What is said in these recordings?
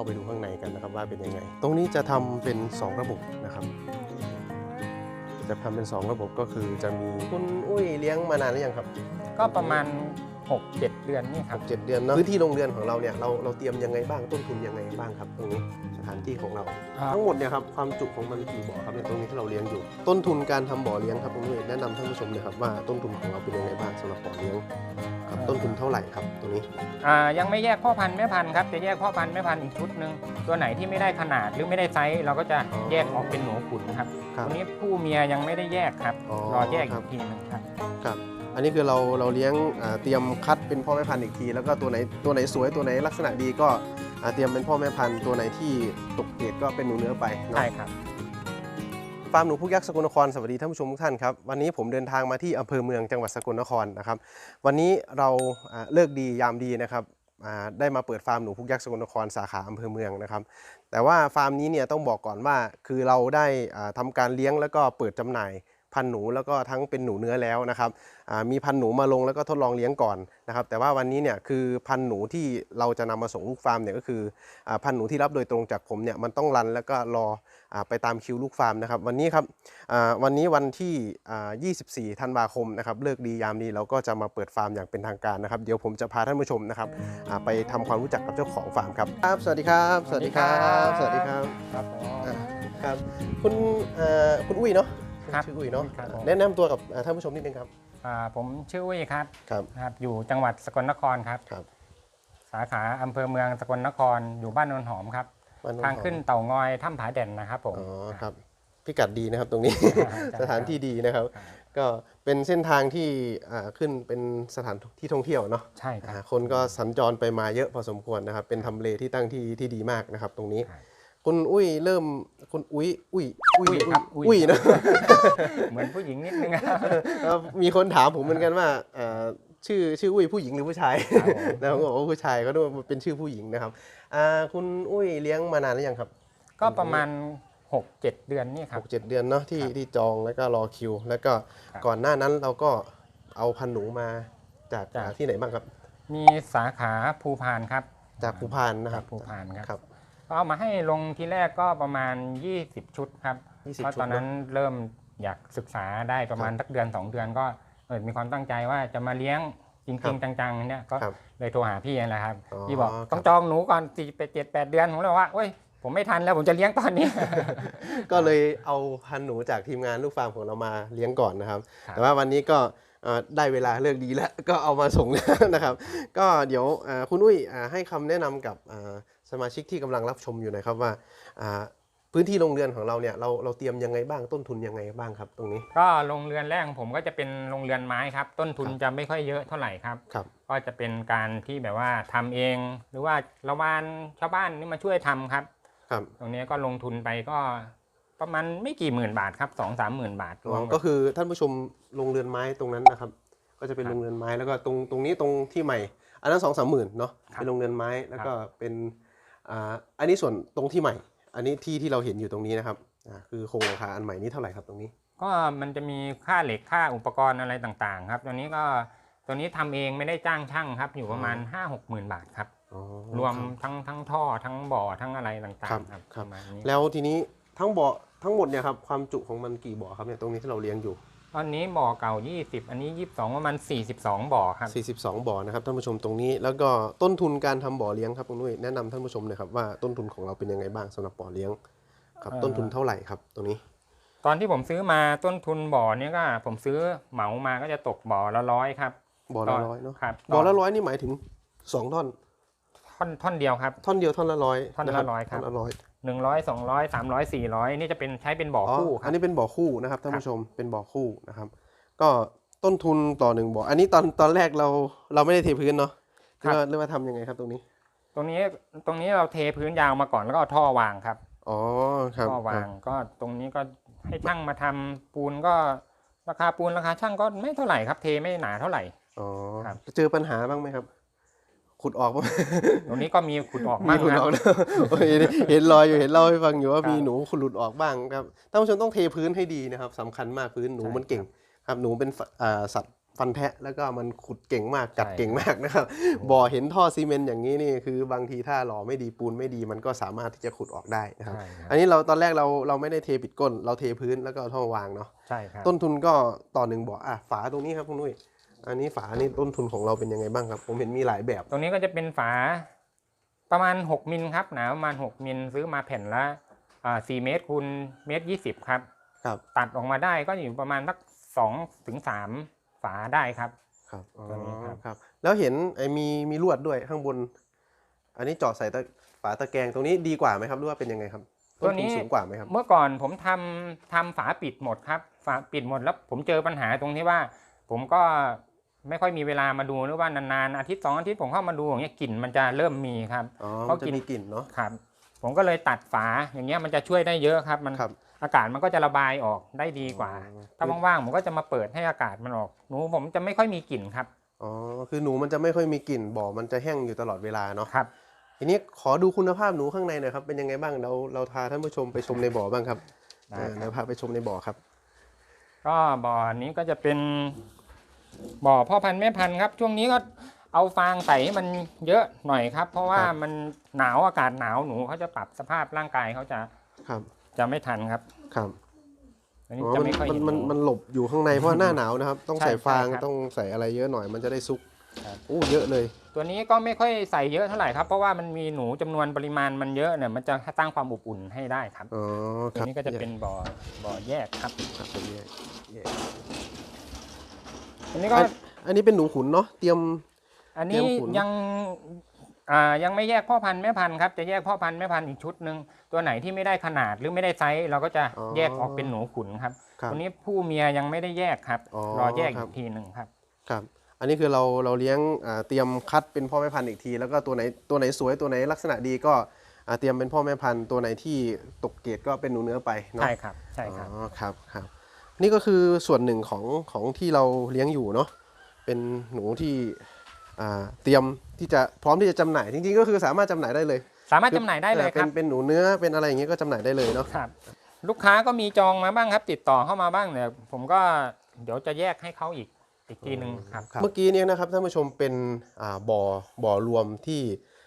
าไปดูข้างในกันนะครับว่าเป็นยังไง ตรงนี้จะทำเป็น 2 ระบบนะครับ จะทำเป็น 2 ระบบก็คือจะมีคุณอุ้ยเลี้ยงมานานหรือยังครับ ก็ประมาณ 6-7 เดือนนี่ครับเจ็ดเดือนเนาะพื้นที่โรงเรือนของเราเนี่ยเราเราเตรียมยังไงบ้างต้นทุนยังไงบ้างครับ ตรงนี้สถานที่ของเราทั้งหมดเนี่ยครับความจุของมันกี่บ่อครับในตรงนี้ที่เราเลี้ยงอยู่ ต้นทุนการทำบ่อเลี้ยงครับผมเลยแนะนำท่านผู้ชมเลยครับว่าต้นทุนของเราเป็นยังไงบ้างสำหรับบ่อเลี้ยงครับต้นทุนเท่าไหร่ครับตรงนี้ อ่ายังไม่แยกพ่อพันธุ์แม่พันธุ์ครับจะแยกพ่อพันธุ์แม่พันธุ์อีกชุดหนึ่งตัวไหนที่ไม่ได้ขนาดหรือไม่ได้ไซส์เราก็จะอ๋อแยกออกเป็นหนูขุนครับครับ ตัวนี้ผู้เมียยังไม่ได้แยกครับ อ๋อรอแยกครัอีบกทีหนึงครับ ครับ อันนี้คือเราเราเลี้ยงอ่าเตรียมคัดเป็นพ่อแม่พันธุ์อีกที แล้วก็ตัวไหนตัวไหนสวยตัวไหนลักษณะดีก็อ่าเตรียมเป็นพ่อแม่พันธุ์ตัวไหนที่ตกเกรดก็เป็นหนูเนื้อไปเนาะใช่ครับฟาร์มหนูพุกยักษ์สกลนครสวัสดีท่านผู้ชมทุกท่านครับวันนี้ผมเดินทางมาที่อำเภอเมืองจังหวัดสกลนครนะครับ วันนี้เราอ่าเลิกดียามดีนะครับอ่าได้มาเปิดฟาร์มหนูพุกยักษ์สกลนครสาขาอำเภอเมืองนะครับ แต่ว่าฟาร์มนี้เนี่ยต้องบอกก่อนว่าคือเราได้อ่าทำการเลี้ยงแล้วก็เปิดจำหน่าย พันธุ์หนูแล้วก็ทั้งเป็นหนูเนื้อแล้วนะครับอ่ามีพันธุ์หนูมาลงแล้วก็ทดลองเลี้ยงก่อนนะครับแต่ว่าวันนี้เนี่ยคือพันธุ์หนูที่เราจะนำมาส่งลูกฟาร์มเนี่ยก็คืออาพันธุ์หนูที่รับโดยตรงจากผมเนี่ยมันต้องรันแล้วก็รออาไปตามคิวลูกฟาร์มนะครับวันนี้ครับอ่าวันนี้วันที่อ่า24 ธันวาคมนะครับเลิกดียามดีเราก็จะมาเปิดฟาร์มอย่างเป็นทางการนะครับเดี๋ยวผมจะพาท่านผู้ชมนะครับอ่าไปทำความรู้จักกับเจ้าของฟาร์มครับครับ สวัสดีครับ สวัสดีครับ สวัสดีครับ ครับผมอ่าครับคุณเอ่อคุณอุ้ยเนาะ ครับชื่ออุ้ยเนาะครับผม แนะนำตัวกับอ่าท่านผู้ชมนิดนึงครับอ่าผมชื่ออุ้ยครับครับครับ อยู่จังหวัดสกลนครครับ ครับสาขาอำเภอเมืองสกลนคร อยู่บ้านโนนหอมครับ บ้นโนทางหอมขึ้นเต่างอยถ้ำผาเด่นนะครับผม อ๋อครับพิกัดดีนะครับตรงนี้ใช่สถานที่ดีนะครับ ครับ ก็เป็นเส้นทางที่อ่าขึ้นเป็นสถานที่ท่องเที่ยวเนาะใช่ครัอ่าบคนก็สัญจรไปมาเยอะพอสมควรนะครับ เป็นทำเลที่ตั้งที่ที่ดีมากนะครับ ตรงนี้ครับ คุณอุ้ยเริ่มคุณอุ้ยอุ้ยอุ้ยครับอุ้ย อุ้ยเนอะเหมือนผู้หญิงนิดนึงครับแล้วมีคนถามผมเหมือนกันว่าเอ่อชื่อชื่ออุ้ยผู้หญิงหรือผู้ชายครับผมแล้วผมก็บอกว่าผู้ชายก็ด้วยเป็นชื่อผู้หญิงนะครับอ่าคุณอุ้ยเลี้ยงมานานหรือยังครับก็ประมาณ 6-7 เดือนนี่คหรับ กเจ็ดเดือนเนาะที่ครับที่จองแล้วก็รอคิว แล้วก็ครับก่อนหน้านั้นเราก็เอาพันธุ์หนูมาจากจากอ่าที่ไหนบ้างครับ มีสาขาภูพานครับ จากภูพานนะครับภูพานครับ ครับ ก็เอามาให้ลงทีแรกก็ประมาณ 20 ชุดครับ20เพราะชุดตอนนั้นเนเริ่มอยากศึกษาได้ประมาณครับสักเดือน 2 เดือนก็เออมีความตั้งใจว่าจะมาเลี้ยงจครัริบงๆจังๆเนี่ยก็ครับเลยโทรหาพี่นั่นแหละครับอ๋อพี่บอกครับ ต้องจองหนูก่อนสี่ไปเจ็ดแปดเดือนผมเลยบอกว่าเว้ยผมไม่ทันแล้วผมจะเลี้ยงตอนนี้ ก็เลยเอาพันธุ์หนูจากทีมงานลูกฟาร์มของเรามาเลี้ยงก่อนนะครับ ครับ แต่ว่าวันนี้ก็เอ่อได้เวลาเลิกดีแล้ว ก็เอามาส่งแล้วนะครับ ก็เดี๋ยวเอ่อคุณอุ้ยอ่าให้คำแนะนำกับอ่า สมาชิกที่กำลังรับชมอยู่หนะครับว่าอ่าพื้นที่โรงเรือนของเราเนี่ยเราเราเตรียมยังไงบ้างต้นทุนยังไงบ้างครับ ตรงนี้ ก็โรงเรือนแรกของผมก็จะเป็นโรงเรือนไม้ครับ ต้นทุนครับจะไม่ค่อยเยอะเท่าไหร่ครับครับ ก็จะเป็นการที่แบบว่าทำเอง หรือว่าเราบ้านชาวบ้านนี่มาช่วยทำครับ ครับ ตรงนี้ก็ลงทุนไปก็ประมาณไม่กี่หมื่นบาทครับสองสามหมื่นบาทรวมก็คือท่านผู้ชมโรงเรือนไม้ตรงนั้นนะครับ ก็จะเป็นครับโรงเรือนไม้แล้วก็ตรงตรงนี้ตรงที่ใหม่ อันนั้นสองสามหมื่นเนาะครับเป็นโรงเรือนไม้แล้วก็เป็น อ่าอันนี้ส่วนตรงที่ใหม่ อันนี้ที่ที่เราเห็นอยู่ตรงนี้นะครับอ่าคือโครงราคาอันใหม่นี้เท่าไหร่ครับตรงนี้ ก็มันจะมีค่าเหล็กค่าอุปกรณ์อะไรต่างๆ ครับตัวนี้ก็ตัวนี้ทำเองไม่ได้จ้างช่างครับ อยู่ประมาณ5 6หมื่นบาทครับ อ๋อรวมคบทั้งทั้งท่อทั้งบ่อทั้งอะไรต่างครับๆครับครับ ประมาณนี้ แล้วทีนี้ทั้งบ่อทั้งหมดเนี่ยครับความจุของมันกี่บ่อครับเนี่ยตรงนี้ที่เราเลี้ยงอยู่ต อนนี้บ่อเก่า 20 อันนี้ 22 ประมาณ 42 บ่อครับ 42 บ่อนะครับท่านผู้ชมตรงนี้ แล้วก็ต้นทุนการทำบ่อเลี้ยงครับคุณนุ้ยแนะนำท่านผู้ชมหน่อยครับว่าต้นทุนของเราเป็นยังไงบ้างสำหรับบ่อเลี้ยงครับเอ่อต้นทุนเท่าไหร่ครับตรงนี้ ตอนที่ผมซื้อมาต้นทุนบ่อเนี้ก็ผมซื้อเหมามาก็จะตกบ่อละร้อยครับ บ่อละร้อยเนาะครับบ่อละร้อยนี่หมายถึงสองท่อน ท่อนท่อนเดียวครับ ท่อนเดียวท่อนละร้อยท่อนละะร้อยครับ ท่อนละร้อย 100 200 300 400นี่จะเป็นใช้เป็นบ่ออ๋อคู่คอัรับนนี้เป็นบ่อคู่นะครับท่านผู้ชมเป็นบ่อคู่นะครับ ก็ต้นทุนต่อหนึ่งบ่ออันนี้ตอนตอนแรกเราเราไม่ได้เทพื้นเนาะหรือว่าหรือว่าทำยังไงครับตรงนี้ตรงนี้ตรงนี้เราเทพื้นยาวมาก่อนแล้วก็เอาท่อวางครับ อ๋อครับท่อวางก็ตรงนี้ก็ให้ช่างมาทำปูนก็ราคาปูนราคาช่างก็ไม่เท่าไหร่ครับ เทไม่หนาเท่าไหร่ อ๋อครับ เจอปัญหาบ้างไหมครับ ขุดออกบ้างตรงนี้ก็มีขุดออกมีมากขุดคอรัอบกนะโอ้ยเห็นรอยอยู่เห็นเล่าให้ฟังอยู่ว่าครับมีหนูขุดหลุดออกบ้างครับท่านผู้ชมต้องเทพื้นให้ดีนะครับสำคัญมากพื้นหนูใช่มันเก่งครับหนูเป็นฝอ่าสัตว์ฟันแทะแล้วก็มันขุดเก่งมากกัดใช่เก่งมากนะครับบ่อเห็นท่อซีเมนต์อย่างนี้นี่คือบางทีถ้าหล่อไม่ดีปูนไม่ดีมันก็สามารถที่จะขุดออกได้นะครับใช่ครับอันนี้เราตอนแรกเราเราไม่ได้เทปิดก้น เราเทพื้นแล้วก็เอาท่อวางเนาะใช่ครับต้นทุนก็ต่อหนึ่งบ่ออะฝาตรงนี้ครับคุณนุ้ย อันนี้ฝานี่ต้นทุนของเราเป็นยังไงบ้างครับ ผมเห็นมีหลายแบบ ตรงนี้ก็จะเป็นฝาประมาณ 6มิลครับหนาประมาณ 6มิลซื้อมาแผ่นละอ่า4เมตรคูณเมตร20ครับครับ ตัดออกมาได้ก็อยู่ประมาณสักสองถึงสามฝาได้ครับครับอ๋อตัวนี้ครับครับ แล้วเห็นไอ้มีมีลวดด้วยข้างบน อันนี้เจาะใส่ตะฝาตะแกรงตรงนี้ดีกว่าไหมครับหรือว่าเป็นยังไงครับตัวนี้ต้ทุสูงกว่าไหมครับ เมื่อก่อนผมทำทำฝาปิดหมดครับ ฝาปิดหมดแล้วผมเจอปัญหาตรงที่ว่า ผมก็ ไม่ค่อยมีเวลามาดูหรือว่านานๆอาทิตย์สองอาทิตย์ผมเข้ามาดูอย่างเงี้ยกลิ่นมันจะเริ่มมีครับอ๋อเพมันราะจะกลิ่นมีกลิ่นเนาะครับ ผมก็เลยตัดฝาอย่างเงี้ยมันจะช่วยได้เยอะครับ มันครับอากาศมันก็จะระบายออกได้ดีกว่าอ๋อถ้าว่างๆผมก็จะมาเปิดให้อากาศมันออกหนูผมจะไม่ค่อยมีกลิ่นครับอ๋อคือหนูมันจะไม่ค่อยมีกลิ่นบ่อมันจะแห้งอยู่ตลอดเวลาเนาะครับทีนี้ขอดูคุณภาพหนูข้างในหน่อยครับเป็นยังไงบ้างเราเราพาท่านผู้ชมไปชมในบ่อบ้างครับได้อ่าครับเดี๋ยวพาไปชมในบ่อครับ ก็บ่อนี้ก็จะเป็น บ่อพ่อพันธุ์แม่พันธุ์ครับ ช่วงนี้ก็เอาฟางใส่ให้มันเยอะหน่อยครับ เพราะว่าครับ มันหนาวอากาศหนาวหนูเขาจะปรับสภาพร่างกายเขาจะครับจะไม่ทันครับครับอันนี้อ๋อจะมันไม่ค่อยมันเห็นมันหนู มันหลบอยู่ข้างในเพราะหน้าหนาวนะครับ ต้องใช่ใส่ฟางใช่ครับต้องใส่อะไรเยอะหน่อย มันจะได้ซุกครับโอ้เยอะเลย ตัวนี้ก็ไม่ค่อยใส่เยอะเท่าไหร่ครับ เพราะว่ามันมีหนูจำนวนปริมาณมันเยอะเนี่ยมันจะสร้างความอบอุ่นให้ได้ครับอ๋อคตัวรับนี้ก็จะเป็นบ่อบ่อแยกครับ ครับผมแยกแยก อันนี้ก็อันอันนี้เป็นหนูขุนเนาะเตรียม อันเตรีนี้ยมขุน ยังอ่ายังไม่แยกพ่อพันธุ์แม่พันธุ์ครับจะแยกพ่อพันธุ์แม่พันธุ์อีกชุดหนึ่งตัวไหนที่ไม่ได้ขนาดหรือไม่ได้ไซส์เราก็จะแยกออกเป็นหนูขุนครับครับ ตัวนี้ผู้เมียยังไม่ได้แยกครับอ๋อรอแยกครัอีบ กทีหนึ่งครับ ครับอันนี้คือเราเราเลี้ยงอ่าเตรียมคัดเป็นพ่อแม่พันธุ์อีกที แล้วก็ตัวไหนตัวไหนสวยตัวไหนลักษณะดีก็อ่าเตรียมเป็นพ่อแม่พันธุ์ตัวไหนที่ตกเกรดก็เป็นหนูเนื้อไปเนาะใช่ครับใช่ครับ อ๋อครับครับ นี่ก็คือส่วนหนึ่งของของที่เราเลี้ยงอยู่เนาะเป็นหนูที่อ่าเตรียมที่จะพร้อมที่จะจำหน่ายจริงๆ ก็คือสามารถจำหน่ายได้เลย สามารถจำหน่ายได้เลยอ่อคเป็รันบเป็นหนูเนื้อเป็นอะไรอย่างเงี้ยก็จำหน่ายได้เลยเนาะครับลูกค้าก็มีจองมาบ้างครับ ติดต่อเข้ามาบ้างเนี่ยผมก็เดี๋ยวจะแยกให้เขาอีกอีกทีหนึ่งครับ เมื่อกี้เนี่ยนะครับท่านผู้ชมเป็นอ่าบ่อบ่อรวมที่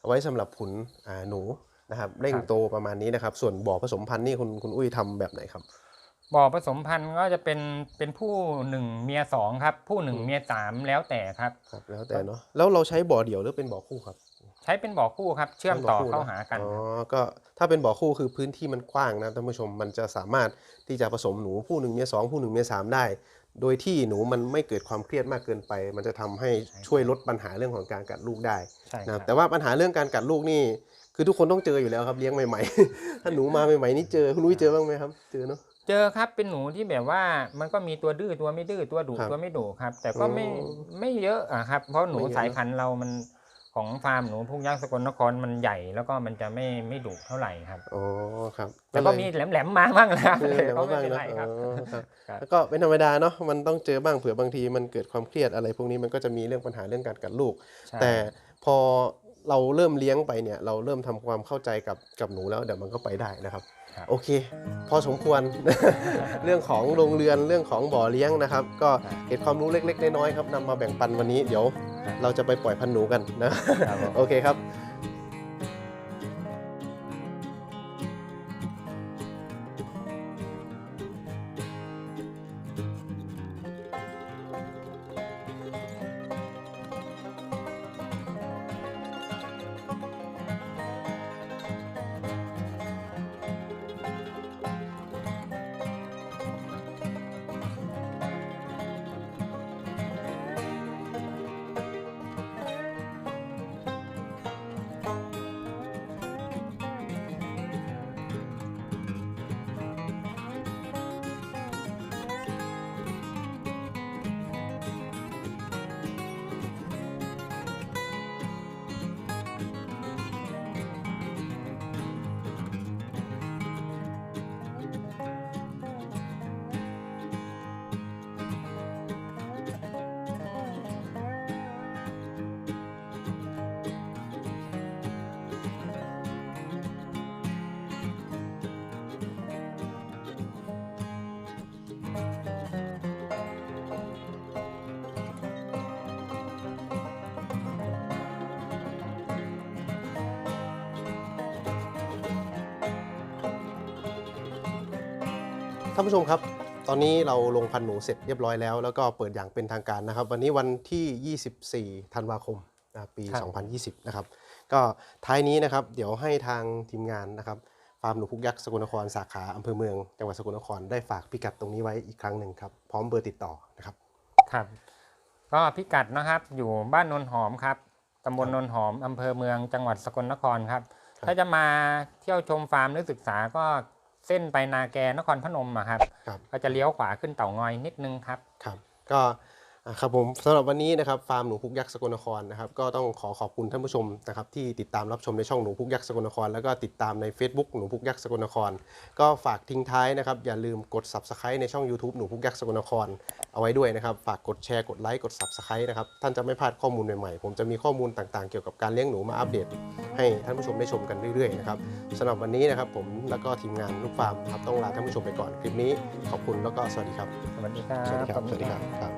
เอาไว้สำหรับขุนอ่าหนูนะครับเร่งครับโตประมาณนี้นะครับ ส่วนบ่อผสมพันธุ์นี่คุณคุณอุ้ยทำแบบไหนครับ บ่อผสมพันธุ์ก็จะเป็นเป็นผู้หนึ่งเมียสองครับ ผู้หนึ่งเมียสามแล้วแต่ครับ ครับแล้วแต่เนาะแล้วเราใช้บ่อเดี่ยวหรือเป็นบ่อคู่ครับ ใช้เป็นบ่อคู่ครับ เชื่อมต่อป็นบ่คู่เข้านะหากันอ๋อครับก็ถ้าเป็นบ่อคู่คือพื้นที่มันกว้างนะท่านผู้ชมมันจะสามารถที่จะผสมหนูผู้หนึ่งเมียสองผู้หนึ่งเมียสามได้ โดยที่หนูมันไม่เกิดความเครียดมากเกินไป มันจะทำให้ช่วยลดปัญหาเรื่องของการกัดลูกได้ใช่คนะรับแต่ว่าปัญหาเรื่องการกัดลูกนี่คือทุกคนต้องเจออยู่แล้วครับเลี้ยงใหม่ๆถ้าหนูมาใหม่ๆนี่เจอคุณนุ้ยเจอบ้างไหมครับ เจอเนาะ เจอครับเป็นหนูที่แบบว่ามันก็มีตัวดื้อตัวไม่ดื้อตัวดุครับตัวไม่ดุครับ แต่ก็ไม่อ๋อไม่เยอะอะครับ เพราะหนูไม่เยอะ สายพันธุ์เรามันของฟาร์มหนูพุกยักษ์สกลนครมันใหญ่ แล้วก็มันจะไม่ไม่ดุเท่าไหร่ครับ อ๋อครับแต่ก็มีแหลมๆมาบ้างแล้วคือแต่ก็ว่าไม่บ้างเป็นเนาะไรครับ อ๋อครับ ครับ แล้วก็เป็นธรรมดาเนาะมันต้องเจอบ้างเผื่อบางทีมันเกิดความเครียดอะไร พวกนี้มันก็จะมีเรื่องปัญหาเรื่องการกัดลูก ใช่แต่พอเราเริ่มเลี้ยงไปเนี่ย เราเริ่มทำความเข้าใจกับกับหนูแล้วเดี๋ยวมันก็ไปได้นะครับครับ โอเค พอสมควร เรื่องของโรงเรือนเรื่องของบ่อเลี้ยงนะครับ ก็เก็บความรู้เล็กๆน้อยๆครับนำมาแบ่งปันวันนี้เดี๋ยว เราจะไปปล่อยพันธุ์หนูกันนะครับผมโอเคครับ ท่านผู้ชมครับ ตอนนี้เราลงพันธุ์หนูเสร็จเรียบร้อยแล้ว แล้วก็เปิดอย่างเป็นทางการนะครับ วันนี้วันที่ 24 ธันวาคมนะครับปีครับ2020 นะครับ ก็ท้ายนี้นะครับ เดี๋ยวให้ทางทีมงานนะครับฟาร์มหนูพุกยักษ์สกลนครสาขาอำเภอเมืองจังหวัดสกลนครได้ฝากพิกัดตรงนี้ไว้อีกครั้งหนึ่งครับ พร้อมเบอร์ติดต่อนะครับครับก็พิกัดนะครับอยู่บ้านนนหอมครับตำบลครับนนหอมอำเภอเมืองจังหวัดสกลนครครับครับ ถ้าจะมาเที่ยวชมฟาร์มหรือศึกษาก็ เส้นไปนาแกนครพนมอะครับครับ ก็จะเลี้ยวขวาขึ้นเต่างอยนิดนึงครับ ครับ ก็อ่า ครับผมสำหรับวันนี้นะครับฟาร์มหนูพุกยักษ์สกลนครนะครับก็ต้องขอขอบคุณท่านผู้ชมนะครับที่ติดตามรับชมในช่องหนูพุกยักษ์สกลนคร แล้วก็ติดตามใน Facebook หนูพุกยักษ์สกลนคร ก็ฝากทิ้งท้ายนะครับอย่าลืมกด Subscribe ในช่อง YouTube หนูพุกยักษ์สกลนคร เอาไว้ด้วยนะครับฝากกดแชร์กดไลค์กด Subscribe นะครับท่านจะไม่พลาดข้อมูลใหม่ๆ ผมจะมีข้อมูลต่างๆ เกี่ยวกับการเลี้ยงหนูมาอัปเดต ให้ท่านผู้ชมได้ชมกันเรื่อยๆนะครับสำหรับวันนี้นะครับผมแล้วก็ทีมงานลูกฟาร์มครับต้องลาท่านผู้ชมไปก่อนคลิปนี้ขอบคุณแล้วก็สวัสดีครับสวัสดีครับสวัสดีครับขอณสวัสดีครับครับ